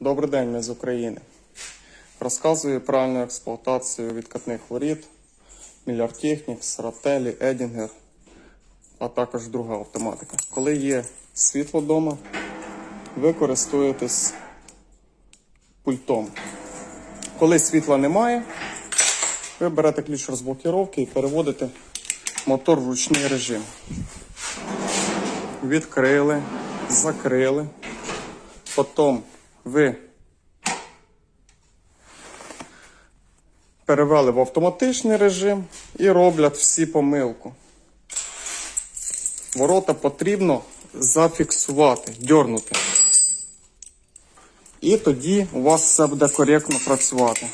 Добрий день, ми з України. Розказую правильну експлуатацію відкатних воріт, Міляртехнікс, Рателі, Едінгер, а також друга автоматика. Коли є світло вдома, ви користуєтесь пультом. Коли світла немає, ви берете ключ розблокіровки і переводите мотор в ручний режим. Відкрили, закрили. Потім ви перевели в автоматичний режим і роблять всі помилку. Ворота потрібно зафіксувати, дьорнути. І тоді у вас все буде коректно працювати.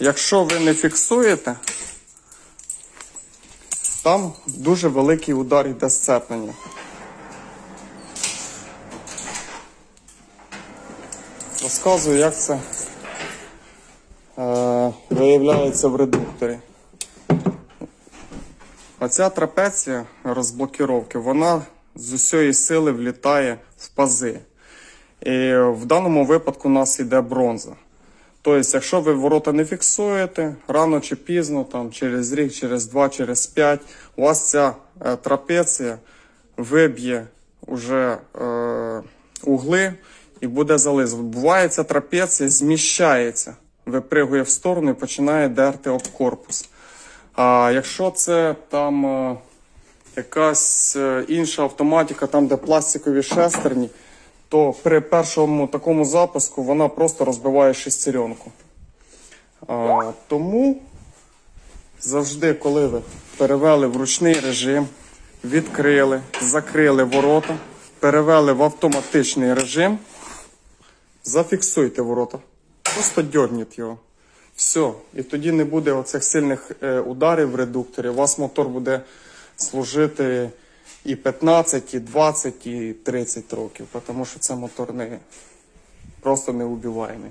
Якщо ви не фіксуєте, там дуже великий удар йде сцеплення. Розказую, як це е, виявляється в редукторі. Оця трапеція розблокіровки, вона з усієї сили влітає в пази. І в даному випадку у нас йде бронза. Тобто, якщо ви ворота не фіксуєте, рано чи пізно, там, через рік, через два, через п'ять, у вас ця е, трапеція виб'є уже е, угли і буде зализ. Буває, ця трапеція зміщається, випригує в сторону і починає дерти об корпус. А якщо це там е, якась е, інша автоматика, там де пластикові шестерні, то при першому такому запуску вона просто розбиває шестеренку. А, тому завжди, коли ви перевели в ручний режим, відкрили, закрили ворота, перевели в автоматичний режим, зафіксуйте ворота. Просто дьорніть його. Все. І тоді не буде оцих сильних е, ударів в редукторі. У вас мотор буде служити і 15, і 20, і 30 років, тому що це мотор не просто неубиваємий.